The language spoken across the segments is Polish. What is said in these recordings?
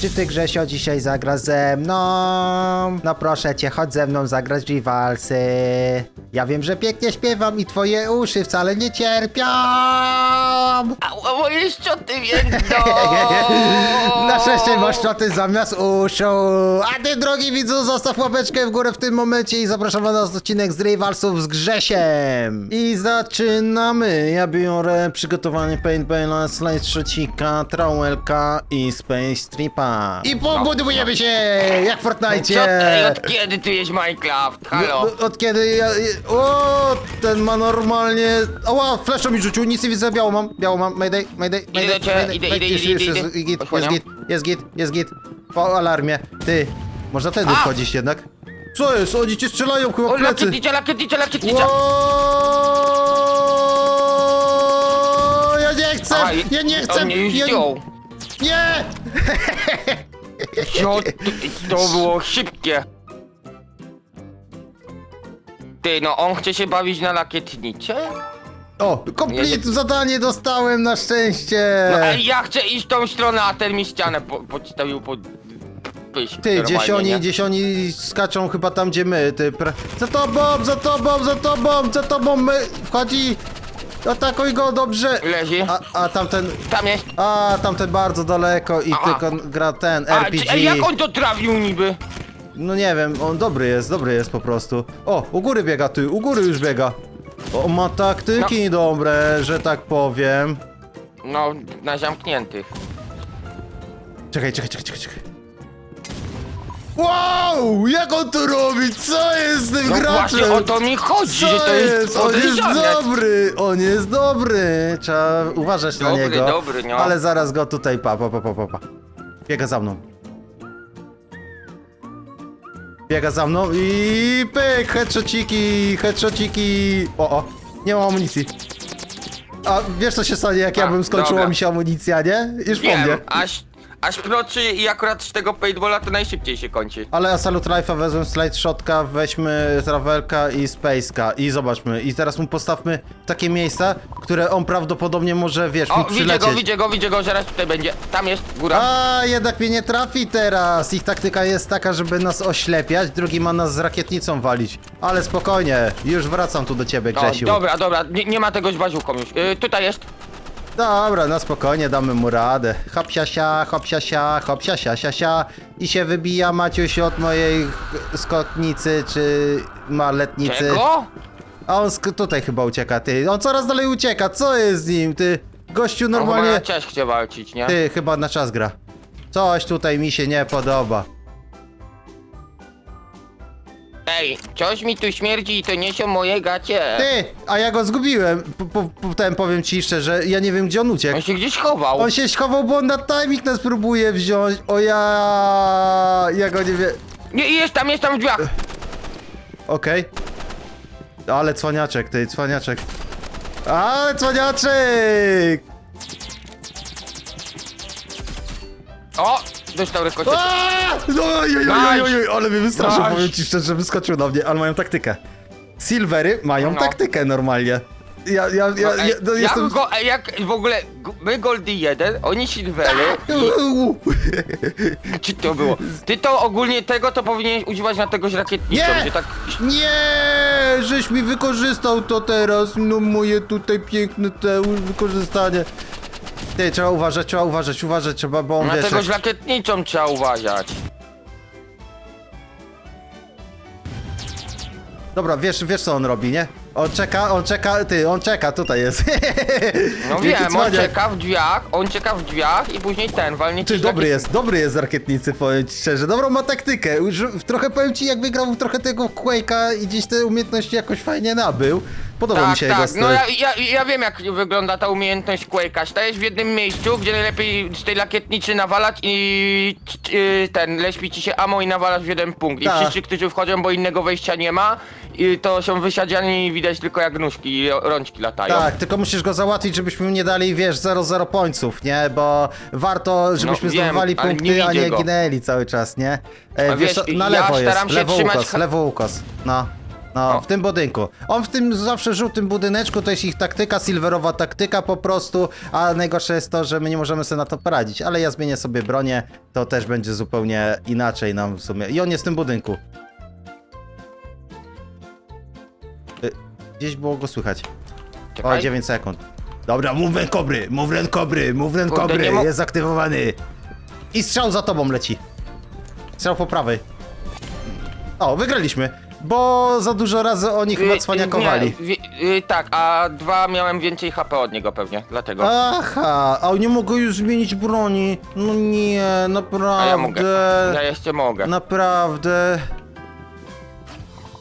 Czy ty Grzesio dzisiaj zagrasz ze mną? No proszę cię, chodź ze mną zagrać w Rivalsy. Ja wiem, że pięknie śpiewam i twoje uszy wcale nie cierpią. A, moje szczoty więdą! Na szczęście masz czoty zamiast uszu. A ty, drogi widzu, zostaw łapeczkę w górę w tym momencie i zapraszam na odcinek z Rivalsów z Grzesiem. I zaczynamy. Ja biorę przygotowanie Paintballa, Slide Shotcika, Trowelka i Space Tripa. I pobudujemy się jak w Fortnite. Co, ej, od kiedy tu jest Minecraft? Halo? No, Od kiedy ja... O, ten ma normalnie... Oła, fleszą mi rzucił, nic nie widzę, biało mam, biało mam, mayday, mayday, mayday, do ciebie, mayday, idę, idę, już, idę, już idę, jest idę. git, jest Osłaniam. git, jest git, jest git, po alarmie, ty, można tędy A! wchodzić jednak. Co jest, oni cię strzelają chyba O, w plecy. lakietica, lakietica! Ło! Ja nie chcę, Aha, ja nie chcę, On mnie już ja... zdjął. Nie! Co? To, to było szybkie. Ty, no on chce się bawić na lakietnicze? O, complete zadanie dostałem na szczęście. No a ja chcę iść tą stronę, a ten mi ścianę po, podstawił pod... Pyś, Ty, normalnie, gdzieś oni, nie? gdzieś oni skaczą chyba tam, gdzie my, ty, pra... Za tobą, za tobą, za tobą, za tobą, my, wchodzi, atakuj go, dobrze. Leży. A, a tamten, Tam jest. a tamten bardzo daleko i Aha. tylko gra ten, A, RPG. czy, jak on to trafił niby? No nie wiem, on dobry jest, dobry jest po prostu. O, u góry biega, ty, u góry już biega. O, ma taktyki No. dobre, że tak powiem. No, na zamkniętych. Czekaj, czekaj, czekaj, czekaj, czekaj. Wow, jak on to robi? Co jest z tym No graczem? właśnie o to mi chodzi, Co że to jest, jest? On jest podejrzane. dobry, on jest dobry. Trzeba uważać na Dobry, niego. dobry, no. Ale zaraz go tutaj pa, pa, pa, pa, pa, pa. Biega za mną. Biega za mną i pyk, headshotiki, headshotiki. O, o, nie mam amunicji. A wiesz co się stanie, jak ja A, bym skończyła dobra. mi się amunicja, nie? Już po mnie. Wiem, aż, aż proczy i akurat z tego paintballa to najszybciej się kończy. Ale Assault Rifle'a wezmę slide shotka, weźmy Travelka i Space'ka i zobaczmy. I teraz mu postawmy takie miejsca, które on prawdopodobnie może, wiesz, mi O, widzę przylecieć. go, widzę go, widzę go, zaraz tutaj będzie. Tam jest, góra. A, jednak mnie nie trafi teraz. Ich taktyka jest taka, żeby nas oślepiać, drugi ma nas z rakietnicą walić. Ale spokojnie, już wracam tu do ciebie, O, Grzesiu. dobra, dobra, nie, nie ma tego z bazuką już. Y, tutaj jest. Dobra, na spokojnie damy mu radę. Hop sia, hop sia, hop sia, sia, sia. I się wybija Maciuś od mojej skotnicy, czy maletnicy. Czego? A on sk- tutaj chyba ucieka, ty. On coraz dalej ucieka, co jest z nim, ty? Gościu On chyba normalnie... na czas chce walczyć, nie? Ty, chyba na czas gra. Coś tutaj mi się nie podoba. Ej, coś mi tu śmierdzi i to nie są moje gacie. Ty, a ja go zgubiłem. Po, po, potem powiem ci szczerze, ja nie wiem gdzie on uciekł. On się gdzieś chował. On się schował, bo on na timing nas próbuje wziąć. O ja... Ja go nie wiem. Nie, jest tam, jest tam w drzwiach. Okej. Ale cwaniaczek, ty, cwaniaczek. Ale cwaniaczek! O, oj, oj, ale mnie wystraszył, Nice. powiem ci szczerze, wyskoczył na mnie, ale mają taktykę. Silvery mają No. taktykę normalnie. Ja, ja, ja, No, ja no, jak, jestem... go, ej, jak w ogóle g- my Goldy 1, oni Silvery i... Czy to było? Ty to ogólnie tego to powinieneś używać na tegoś rakietnicą, Nie! tak... Nie, żeś mi wykorzystał to teraz, no moje tutaj piękne te wykorzystanie. Ty, trzeba uważać, trzeba uważać, uważać trzeba, bo on Na wiesz... tegoś jak- rakietnicą trzeba uważać. Dobra, wiesz, wiesz co on robi, nie? On czeka, on czeka, ty, on czeka, tutaj jest. No Wielki wiem, on cwaniak. czeka w drzwiach, on czeka w drzwiach i później ten, walnie Ty, ci dobry jest, dobry jest z rakietnicy, powiem ci szczerze. Dobrą ma taktykę. Już Trochę powiem ci, jakby grał w trochę tego Quake'a i gdzieś te umiejętności jakoś fajnie nabył. Podoba mi Tak, się jego tak, styl. no ja, ja, ja wiem jak wygląda ta umiejętność Quake'a. Stajesz w jednym miejscu, gdzie najlepiej z tej rakietnicy nawalać i y, ten, leśpi ci się ammo i nawalasz w jeden punkt. I Tak. wszyscy, którzy wchodzą, bo innego wejścia nie ma, i to są wysiadziani i widać tylko jak nóżki i rączki latają. Tak, tylko musisz go załatwić, żebyśmy nie dali, wiesz, 0-0 pońców, nie? Bo warto, żebyśmy No, wiem, zdobywali ale punkty, nie a widzę nie go. ginęli cały czas, nie? E, A wiesz, co, na ja lewo jest, się lewo trzymać ukos, ha- lewo ukos. No. No, No. w tym budynku. On w tym zawsze żółtym budyneczku, to jest ich taktyka, silverowa taktyka po prostu, a najgorsze jest to, że my nie możemy sobie na to poradzić, ale ja zmienię sobie bronię, to też będzie zupełnie inaczej nam w sumie. I on jest w tym budynku. Gdzieś było go słychać. O, Czekaj. 9 sekund. Dobra, movement kobry, movement kobry, movement Kurde, kobry, nie mo- jest aktywowany. I strzał za tobą leci. Strzał po prawej. O, wygraliśmy, bo za dużo razy oni chyba Y, cwaniakowali. nie, wi- y, tak, a dwa miałem więcej HP od niego pewnie, dlatego. Aha, a nie mogę już zmienić broni. No nie, naprawdę. A ja mogę. Ja jeszcze mogę. Naprawdę.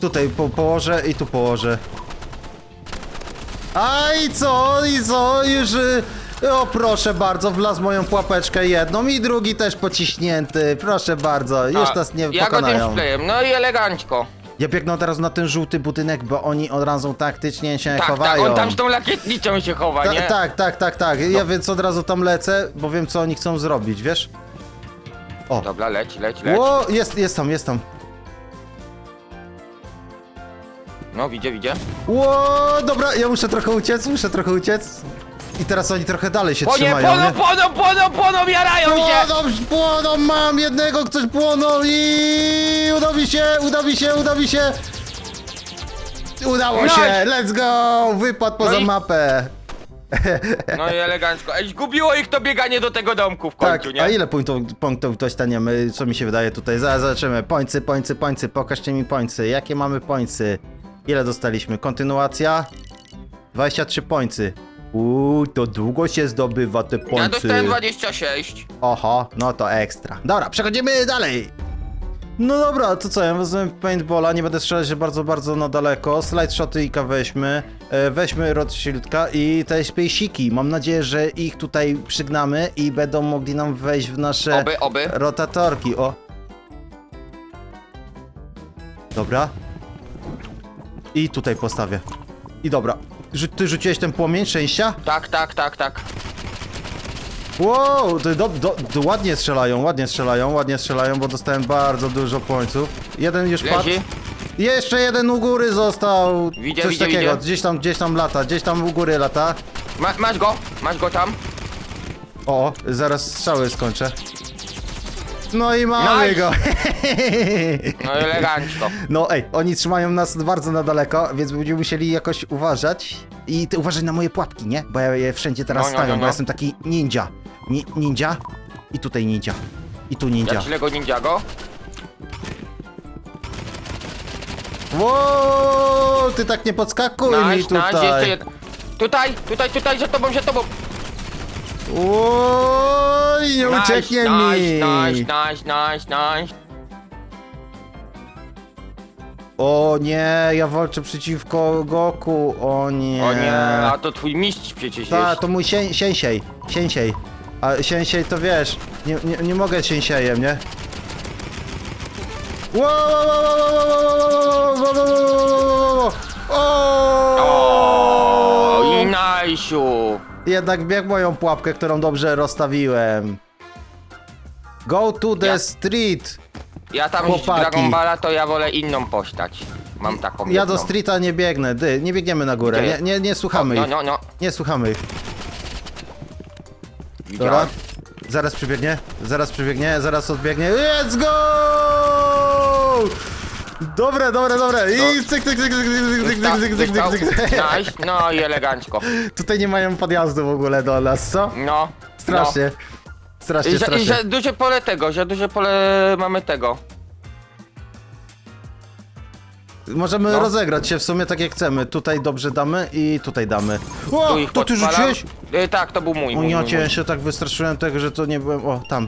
Tutaj po położę i tu położę. A i co, i co, już... y, O proszę bardzo, wlazł moją pułapeczkę jedną i drugi też pociśnięty, proszę bardzo, już nas nie Ja go pokonają. tym splayem, no i elegancko. Ja biegnę teraz na ten żółty budynek, bo oni od razu taktycznie się Tak, chowają. tak, on tam z tą lakietnicą się chowa, Ta, nie? tak, tak, tak, tak. Ja więc od razu tam lecę, bo wiem co oni chcą zrobić, wiesz? O, Dobra, leć, leć, leć. Ło, jest, jest tam, jest tam. No, widzę, widzę. Ło, dobra, ja muszę trochę uciec, muszę trochę uciec. I teraz oni trochę dalej się Płonie, trzymają, płoną, nie? płoną, płoną, płoną, jarają się! Płoną, płoną, mam jednego, ktoś płonął i uda mi się, uda mi się, uda mi się. Udało Nice. się, let's go, wypadł poza i- mapę. No i elegancko. Ej, zgubiło ich to bieganie do tego domku w Tak, końcu, a nie? ile punktów, punktów dostaniemy, co mi się wydaje tutaj? Zaraz zobaczymy. Pońcy, pońcy, pońcy, pokażcie mi pońcy. Jakie mamy pońcy? Ile dostaliśmy? Kontynuacja? 23 pońcy. Uuu, to długo się zdobywa te pońcy. Ja dostałem 26. Oho, no to ekstra. Dobra, przechodzimy dalej. No dobra, to co, ja wezmę paintballa, nie będę strzelać bardzo, bardzo na daleko. Slide shotyka weźmy, e, weźmy Rothschildka i te spacesiki. Mam nadzieję, że ich tutaj przygnamy i będą mogli nam wejść w nasze Oby, oby. rotatorki, o. Dobra. I tutaj postawię. I dobra. Rzu- Ty rzuciłeś ten płomień szczęścia? Tak, tak, tak, tak. Wow, to do, do, do, ładnie strzelają, ładnie strzelają, ładnie strzelają, bo dostałem bardzo dużo pońców. Jeden już padł. Jeszcze jeden u góry został. Widzę, Coś widzę, takiego, widzę. gdzieś tam, gdzieś tam lata, gdzieś tam u góry lata. Ma, masz go, masz go tam. O, zaraz strzały skończę. No i mamy Nice. go. No elegancko. No ej, oni trzymają nas bardzo na daleko, więc będziemy musieli jakoś uważać. I ty uważaj na moje pułapki, nie? Bo ja je wszędzie teraz No, no, stawiam, no, bo no. ja jestem taki ninja. Ni ninja. I tutaj ninja. I tu ninja. Jak Lego Ninjago. Wow, ty tak nie podskakuj mi Nice, nice, jeszcze tutaj. jeden. Tutaj, tutaj, tutaj, za tobą, za tobą. Oj, nie ucieknie nice, mi. Nice, nice, nice, nice. O nie, ja walczę przeciwko Goku, o nie. O nie, a to twój mistrz przecież Ta, jest. to mój sień, sięsiej, sięsiej. A sięsiej to wiesz, nie, nie, nie mogę sięsiejem, nie? Wow, wow, wow, wow, wow, wow, wow, wow, wow, wow, wow. O, O! i najsiu. Jednak bieg moją pułapkę, którą dobrze rozstawiłem. Go to the Ja- street. Ja tam Chłopaki. Dragon Balla to ja wolę inną postać. Mam taką Ja do jedną. streeta nie biegnę, dy, nie biegniemy na górę, Gdzie? nie, nie, nie słuchamy No, ich, no, no. nie słuchamy ich. Dobra, Widziałem. zaraz przybiegnie, zaraz przybiegnie, zaraz odbiegnie, let's go! Dobre, dobre, dobre i cyk, cyk, cyk, cyk, cyk, cyk, cyk, cyk, cyk, cyk, cyk. Nice, no i elegancko. Tutaj nie mają podjazdu w ogóle do nas, co? No. Strasznie, No. strasznie, I, za, I strasznie. za duże pole tego, za duże pole mamy tego. Możemy No. rozegrać się w sumie tak jak chcemy, tutaj dobrze damy i tutaj damy. O, Tu ich to ty podpalam. rzuciłeś? Y, tak, to był mój. O mój, ja mój, cię mój. się tak wystraszyłem tego, że to nie byłem. O, tam.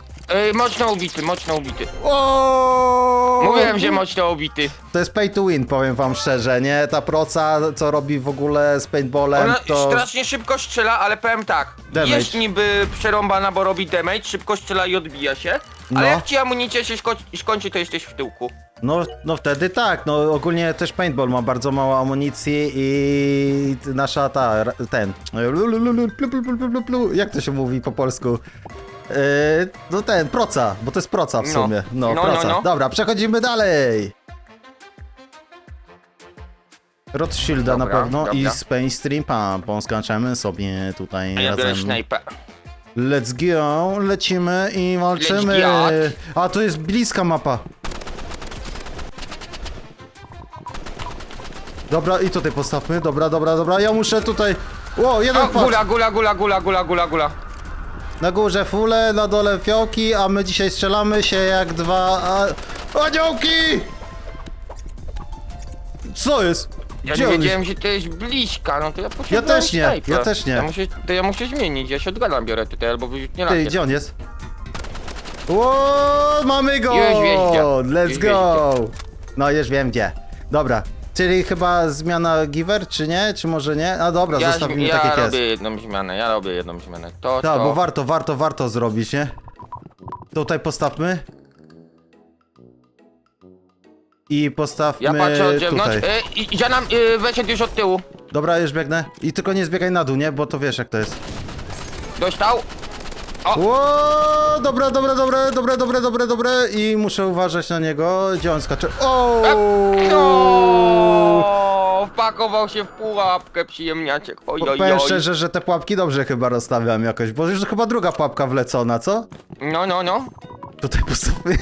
y, mocno ubity, mocno ubity. O! Mówiłem, że mocno ubity. To jest pay to win, powiem wam szczerze, nie? Ta proca, co robi w ogóle z paintballem, Ona to... strasznie szybko strzela, ale powiem tak. Damage. Jest niby przerąbana, bo robi damage, szybko strzela i odbija się. No. Ale jak ci amunicja się sko skończy, to jesteś w tyłku. No, no wtedy tak, no ogólnie też paintball ma bardzo mało amunicji i nasza ta, ten, lu, lu, lu, lu, plu, plu, plu, plu, plu, plu, jak to się mówi po polsku? Yy, no ten, proca, bo to jest proca w No. sumie, no, No, proca. no, no. Dobra, przechodzimy dalej. Rothschilda na Dobra, pewno i dobra. Space Stream Pump, skaczemy sobie tutaj ja biorę razem. Let's go, lecimy i walczymy. Let's A, to jest bliska mapa. Dobra, i tutaj postawmy. Dobra, dobra, dobra. Ja muszę tutaj. Ło, jeden O, gula, gula, gula, gula, gula, gula, gula. Na górze fule, na dole fiołki, a my dzisiaj strzelamy się jak dwa a... aniołki! Co jest? Ja Gdzie nie on wiedziałem, że to jest bliska, no to ja potrzebuję też nie, snajpę. ja też nie. Ja muszę, to ja muszę zmienić, ja się odgadam biorę tutaj, albo wyrzuć nie Ty, lakier. gdzie on jest? Ło, mamy go! Już wiesz gdzie. Let's Już go! No już wiem gdzie. Dobra, czyli chyba zmiana giver, czy nie? Czy może nie? A dobra, Ja, zostawimy ja robię jest. jedną zmianę, ja robię jedną zmianę. To, Tak, to... bo warto, warto, warto zrobić, nie? Tutaj postawmy. I postawmy Ja patrzę od zewnątrz, tutaj. i ja nam wyszedł już od tyłu. Dobra, już biegnę. I tylko nie zbiegaj na dół, nie? Bo to wiesz jak to jest. Dostał. Ło, dobra, dobra, dobra, dobra, dobra, dobra, dobra. I muszę uważać na niego. Gdzie on skacze? O! Wpakował się w pułapkę, przyjemniaczek. Oj, oj, Powiem oj. szczerze, że te pułapki dobrze chyba rozstawiam jakoś, bo już chyba druga pułapka wlecona, co? No, no, no. Tutaj postawmy.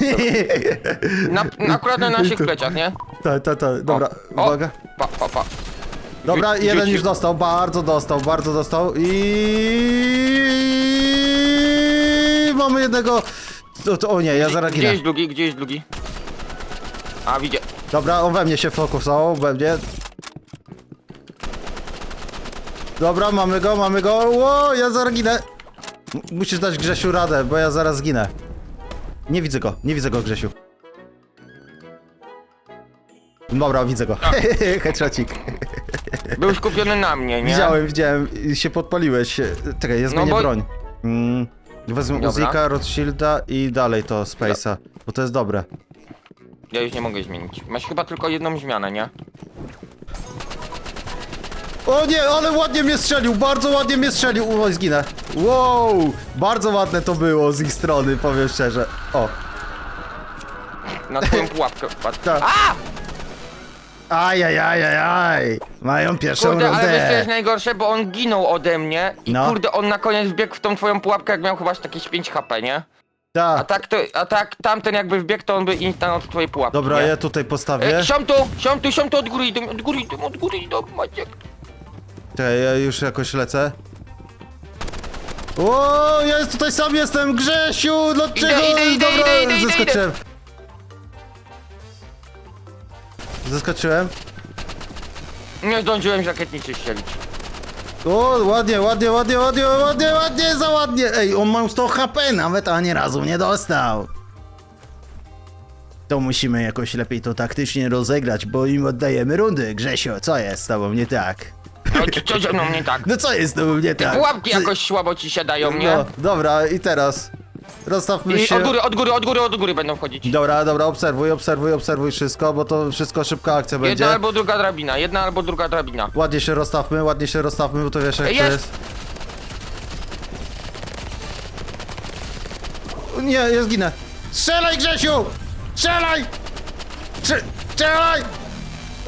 Na, na, akurat na naszych pleciach, nie? Tak, tak, tak. Dobra, O, uwaga. Pa, pa, pa. Dobra, Rzuć- jeden rzucił. już dostał, bardzo dostał, bardzo dostał i mamy jednego. To, to, o nie, ja zaraz Gdzie ginę. jest drugi, gdzie jest drugi? A, widzę. Dobra, on we mnie się fokusował, we mnie. Dobra, mamy go, mamy go. Ło, ja zaraz ginę. M- Musisz dać Grzesiu radę, bo ja zaraz ginę. Nie widzę go, nie widzę go, Grzesiu. Dobra, widzę go. Headshotcik. Był skupiony na mnie, nie? Widziałem, widziałem, i się podpaliłeś. Czekaj, ja zmienię bo- broń. Mm, wezmę Dobra. Uzika, Rothschilda i dalej to Space'a, bo to jest dobre. Ja już nie mogę zmienić. Masz chyba tylko jedną zmianę, nie? O nie, ale ładnie mnie strzelił, bardzo ładnie mnie strzelił. Oj, zginę. Wow, bardzo ładne to było z ich strony, powiem szczerze. O, Na twoją pułapkę wpadł. Tak. A! Ajajajajaj, mają pierwszą Kurde, ale wiesz co jest rundę. najgorsze, bo on ginął ode mnie i No. kurde, on na koniec wbiegł w tą twoją pułapkę, jak miał chyba jakieś 5 HP, nie? A Tak, tak to, a tak tamten jakby wbiegł, to on by instant od twojej pułapki, dobra, nie? ja tutaj postawię. E, tu, sią tu, sią tu, od góry idą, od góry idą, od góry idą, Maciek. Czekaj, ja już jakoś lecę. O, ja tutaj sam jestem, Grzesiu, dlaczego? Idę, idę, Dobra, idę, idę, idę. zeskoczyłem. Zeskoczyłem. Nie zdążyłem z rakietnicy strzelić. O, ładnie, ładnie, ładnie, ładnie, ładnie, ładnie, za ładnie. Ej, on ma 100 HP, nawet ani razu nie dostał. To musimy jakoś lepiej to taktycznie rozegrać, bo im oddajemy rundy. Grzesio, co jest z tobą nie tak? No, co- co ze mną nie tak? No co jest z tobą nie tak? Pułapki jakoś słabo ci się dają, nie? No, dobra, i teraz. Rozstawmy I się. od góry, od góry, od góry, od góry będą wchodzić. Dobra, dobra, obserwuj, obserwuj, obserwuj wszystko, bo to wszystko szybka akcja Jedna będzie. albo druga drabina, jedna albo druga drabina. Ładnie się rozstawmy, ładnie się rozstawmy, bo to wiesz jak Ej, to jest! jest. Nie, ja zginę. Strzelaj, Grzesiu! Strzelaj! Strze- Strzelaj!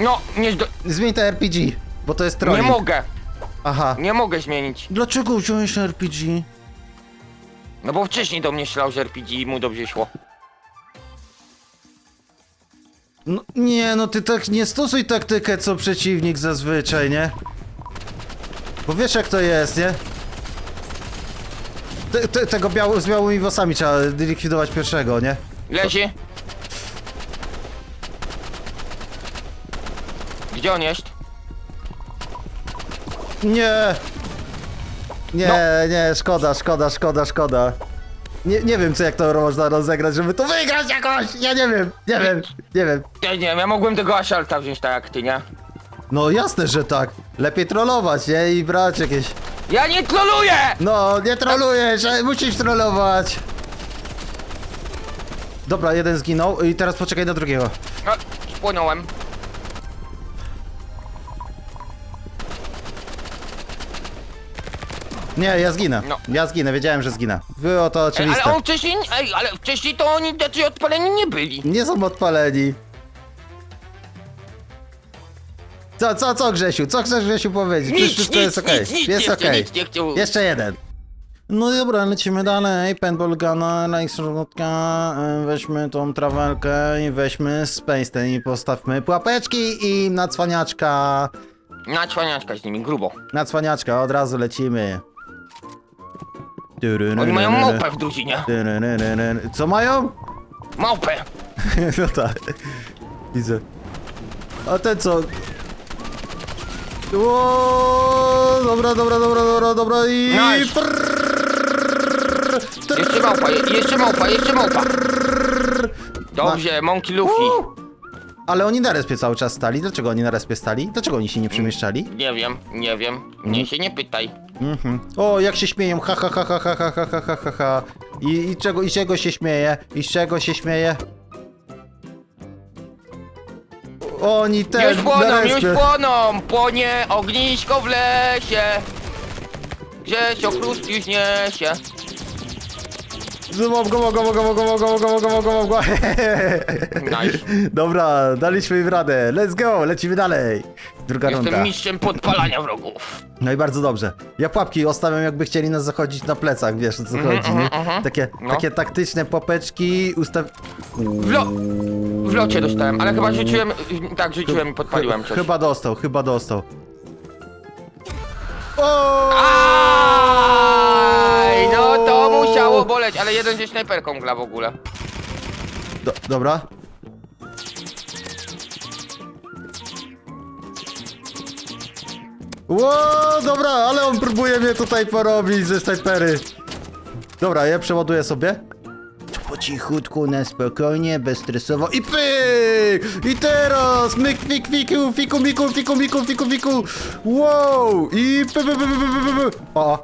No, nie, Zmień te RPG, bo to jest nie trolling. mogę, Aha. nie mogę zmienić. Dlaczego wziąłeś RPG? No bo wcześniej do mnie strzelał z RPG i mu dobrze szło. No, nie, no ty tak nie stosuj taktykę co przeciwnik zazwyczaj, nie? Bo wiesz jak to jest, nie? Te, te, tego biało, z białymi włosami trzeba likwidować pierwszego, nie? Leży. Gdzie on jest? Nie! Nie, No. nie, szkoda, szkoda, szkoda, szkoda. Nie, nie wiem, co jak to można rozegrać, żeby to wygrać jakoś! Ja nie wiem, nie wiem, nie wiem. Ja nie wiem, ja mogłem tego Ashalta wziąć tak jak ty, nie? No jasne, że tak. Lepiej trollować, nie? I brać jakieś... Ja nie troluję! No, nie trolujesz, e, musisz trollować. Dobra, jeden zginął i teraz poczekaj na drugiego. No, spłonąłem. Nie, ja zginę. No. Ja zginę, wiedziałem, że zginę. Było to Ej, oczywiste. ale on wcześniej, ej, ale wcześniej to oni tacy odpaleni nie byli. Nie są odpaleni. Co, co, co Grzesiu? Co chcesz Grzesiu powiedzieć? Przecież wszystko jest okej. nic, nic, Jest nie okej. chcę, nic nie chcę. Jeszcze jeden. No dobra, lecimy dalej. Paintball Gana, Lexrotka, weźmy tą trawelkę i weźmy Space i postawmy pułapeczki i na cwaniaczka. Na cwaniaczka z nimi, grubo. Na cwaniaczka, od razu lecimy. Oni mają małpę w drużynie. Co mają? Małpę. No tak. Widzę. A ten co? Ło, dobra, dobra, dobra, dobra, dobra i... Nice. Jeszcze małpa, je, jeszcze małpa, jeszcze małpa. Dobrze, Monkey Luffy. Uuu. Ale oni na respie cały czas stali. Dlaczego oni na respie stali? Dlaczego oni się nie przemieszczali? Nie wiem, nie wiem. Nie się nie pytaj. Mhm. O, jak się śmieją. Ha, ha, ha, ha, ha, ha, ha, ha, ha, ha. I, I czego, I czego się śmieje? I z czego się śmieje? Oni też Już płoną, już płoną! Płonie ognisko w lesie. Grzesio chrust już niesie. Go, mam go, mam go, mam go, mam go. Nice. Dobra, daliśmy im radę. Let's go, lecimy dalej. Druga runda. Jestem mistrzem podpalania wrogów. No i bardzo dobrze. Ja pułapki ostawiam, jakby chcieli nas zachodzić na plecach, wiesz o co chodzi, nie? Takie, No. takie taktyczne popeczki ustaw... W, lo w locie dostałem, ale chyba rzuciłem, tak rzuciłem i podpaliłem coś. Chyba dostał, chyba dostał. O! Aj, no to musiało boleć, ale jeden ze snajperką gra w ogóle. Do, dobra. Ło, dobra, ale on próbuje mnie tutaj porobić ze snajpery. Dobra, ja przeładuję sobie. Po cichutku, na spokojnie, bezstresowo i pyk! I teraz myk, fik, fiku, fiku, miku, fiku, miku, fiku, fiku. Wow! I py, py, py, py, py, py, py. O!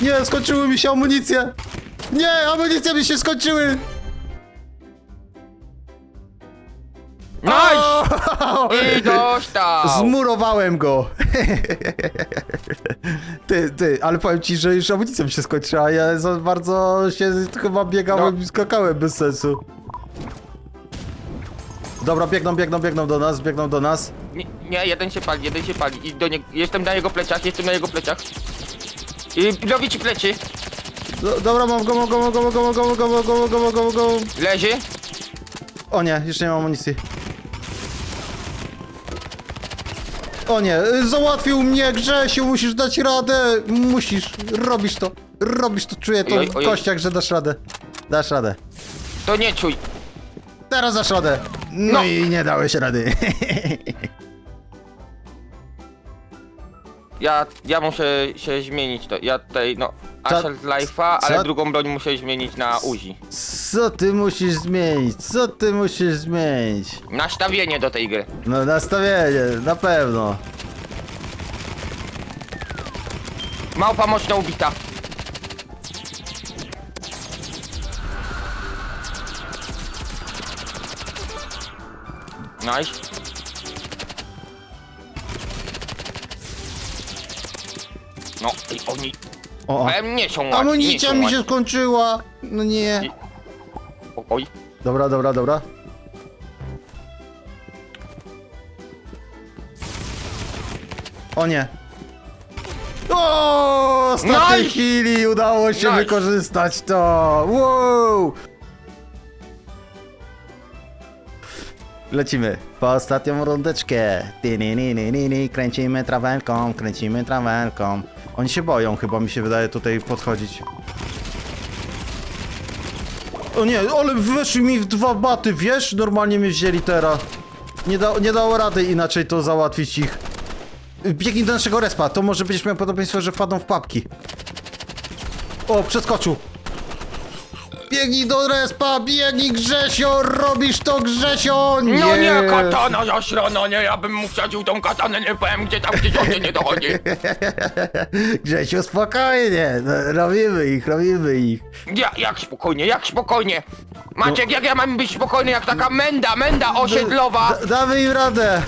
Nie, skończyły mi się amunicje! Nie, amunicje mi się skończyły! Nice! I dostał! Zmurowałem go! Ty, ty, ale powiem ci, że już amunicja mi się skończyła, ja za bardzo się chyba biegałem No. i skakałem bez sensu. Dobra, biegną, biegną, biegną do nas, biegną do nas. Nie, nie, jeden się pali, jeden się pali. I do nie... Jestem na jego pleciach, jestem na jego pleciach. I robi ci plecy. Do, dobra, mam go, mam go, mam go, mam go, mam go, mam go, mam go, mam go, mam go, mam go. Leży. O nie, już nie mam amunicji. O nie, załatwił mnie Grzesiu, musisz dać radę. Musisz, robisz to, robisz to, czuję to Oj, w oj. kościach, że dasz radę. Dasz radę. To nie czuj. Teraz dasz radę. No, No. i nie dałeś rady. Ja, ja muszę się zmienić to. Ja tutaj, no, Assault Life'a, co? ale drugą broń muszę zmienić na Uzi. Co ty musisz zmienić? Co ty musisz zmienić? Nastawienie do tej gry. No nastawienie, na pewno. Małpa mocno ubita. Nice. No, i oni O, o. em, nie są łatwi, Amunicja mi się skończyła. No nie. Oj, Dobra, dobra, dobra. O nie. O, ostatniej Nice! chwili udało się Nice! wykorzystać to. Wow. Lecimy po ostatnią rundeczkę. Ty. Kręcimy trawelką, kręcimy trawelką. Oni się boją, chyba mi się wydaje tutaj podchodzić. O nie, ale weszli mi w dwa baty, wiesz? Normalnie mnie wzięli teraz. Nie, da, nie dało rady inaczej to załatwić ich. Biegnij do naszego respa, to może będziesz miał podobieństwo, że wpadną w papki. O, przeskoczył. Biegnij do respa, biegnij Grzesio, robisz to Grzesio! No nie, katana zasrana, nie, ja bym mu wsadził tą katanę, nie powiem gdzie tam, gdzie ciągle nie dochodzi. Grzesiu, spokojnie, no, robimy ich, robimy ich. Ja, jak spokojnie, jak spokojnie. Maciek, jak ja mam być spokojny, jak taka menda, menda osiedlowa. Da, damy im radę.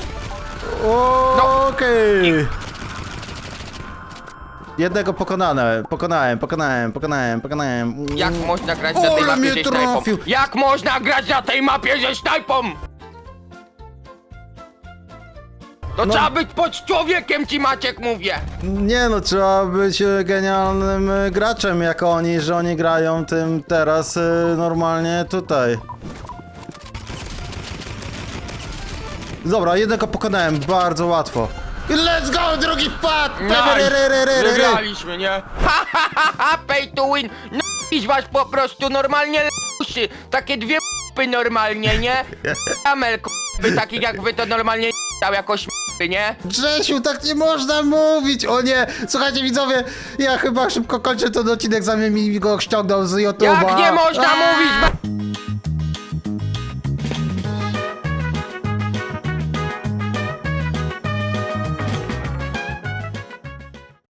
O, No. Okej. Jednego pokonane, pokonałem, pokonałem, pokonałem, pokonałem. Jak można grać na tej Ole mapie mnie ze snajpą? trafił. Jak można grać na tej mapie ze snajpą? To No. trzeba być pod człowiekiem, ci Maciek mówię. Nie no, trzeba być e, genialnym e, graczem jak oni, że oni grają tym teraz e, normalnie tutaj. Dobra, jednego pokonałem, bardzo łatwo. Let's go, drugi wpad! Pererererereре. Wygraliśmy, nie? Ha, ha, ha, ha, pay to win! No iść was po prostu normalnie l***sy. Takie dwie p***y normalnie, nie? Kamel k***y, takich jak wy to normalnie dał jakoś p***y, nie? Grzesiu, tak nie można mówić! O nie! Słuchajcie widzowie, ja chyba szybko kończę ten odcinek, zanim mi go ściągnął z YouTube'a. Jak nie można mówić, ba-